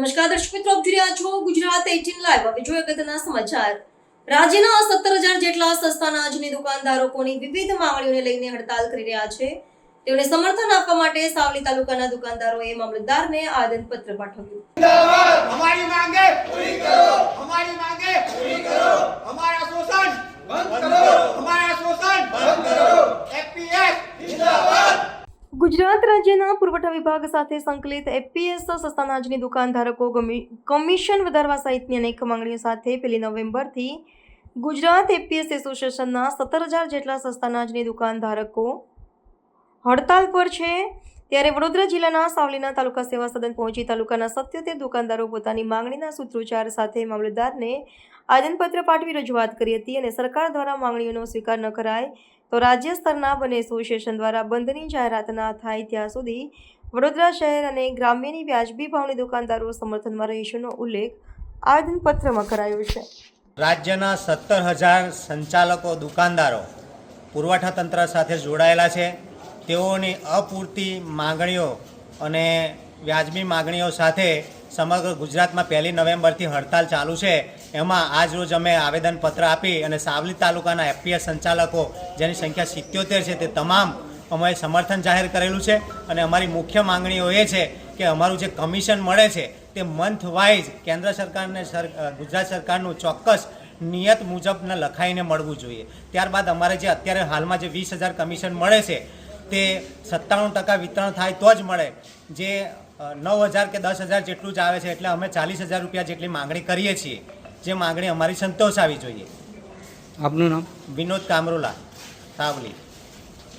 નમસ્કાર દર્શક મિત્રો, આપ જોઈ રહ્યા છો ગુજરાત 18 લાઈવ હવે જોઈએ અગત્યના સમાચાર. રાજ્યના સત્તર હજાર જેટલા સસ્તા અનાજની દુકાનદારોની વિવિધ માંગણીઓને લઈને હડતાલ કરી રહ્યા છે. તેઓને સમર્થન આપવા માટે સાવલી તાલુકાના દુકાનદારોએ મામલતદારને આવેદનપત્ર પાઠવ્યું. રાજ્યના પુરવઠા વિભાગ સાથે સંકલિત એપીએસ સસ્તાના અનાજની દુકાનધારકો ધારકો કમિશન વધારવા સહિતની અનેક માંગણીઓ સાથે પહેલી નવેમ્બરથી ગુજરાત એપીએસ એસોસિએશનના સત્તર હજાર જેટલા સસ્તા અનાજની દુકાનધારકો હડતાલ પર છે. ત્યારે વડોદરા જિલ્લાના સાવલીના તાલુકા સેવા સદન પહોંચી તાલુકાના સત્યોતેર દુકાનદારો પોતાની માંગણીના સૂત્રોચ્ચાર સાથે મામલતદારને આવેદનપત્ર પાઠવી રજૂઆત કરી હતી અને સરકાર દ્વારા માંગણીઓનો સ્વીકાર ન કરાય તો રાજ્ય સ્તરના બંને એસોસિએશન દ્વારા બંધની જાહેરાત ના થાય ત્યાં સુધી વડોદરા શહેર અને ગ્રામ્યની વ્યાજબી ભાવની દુકાનદારો સમર્થનમાં રહીશુનો ઉલ્લેખ આવેદનપત્રમાં કરાયો છે. રાજ્યના સત્તર હજાર સંચાલકો દુકાનદારો પુરવઠા તંત્ર સાથે જોડાયેલા છે. તેઓની અપૂરતી માગણીઓ અને વ્યાજબી માગણીઓ સાથે સમગ્ર ગુજરાતમાં પહેલી નવેમ્બરથી હડતાલ ચાલુ છે. એમાં આજ રોજ અમે આવેદનપત્ર આપી અને સાવલી તાલુકાના એફપીએસ સંચાલકો, જેની સંખ્યા સિત્યોતેર છે, તે તમામ અમે સમર્થન જાહેર કરેલું છે. અને અમારી મુખ્ય માંગણીઓ એ છે કે અમારું જે કમિશન મળે છે, તે મંથ વાઇઝ કેન્દ્ર સરકારને સર ગુજરાત સરકારનું ચોક્કસ નિયત મુજબને લખાઈને મળવું જોઈએ. ત્યારબાદ અમારે જે અત્યારે હાલમાં જે વીસ હજાર કમિશન મળે છે તે સત્તાણું ટકા વિતરણ થાય તો જ મળે. જે નવ હજાર કે દસ હજાર જેટલું જ આવે છે એટલે અમે ચાલીસ હજાર રૂપિયા જેટલી માંગણી કરીએ છીએ. જે માંગણી અમારી સંતોષાવી જોઈએ. આપનું નામ? વિનોદ કામરોલા સાવલી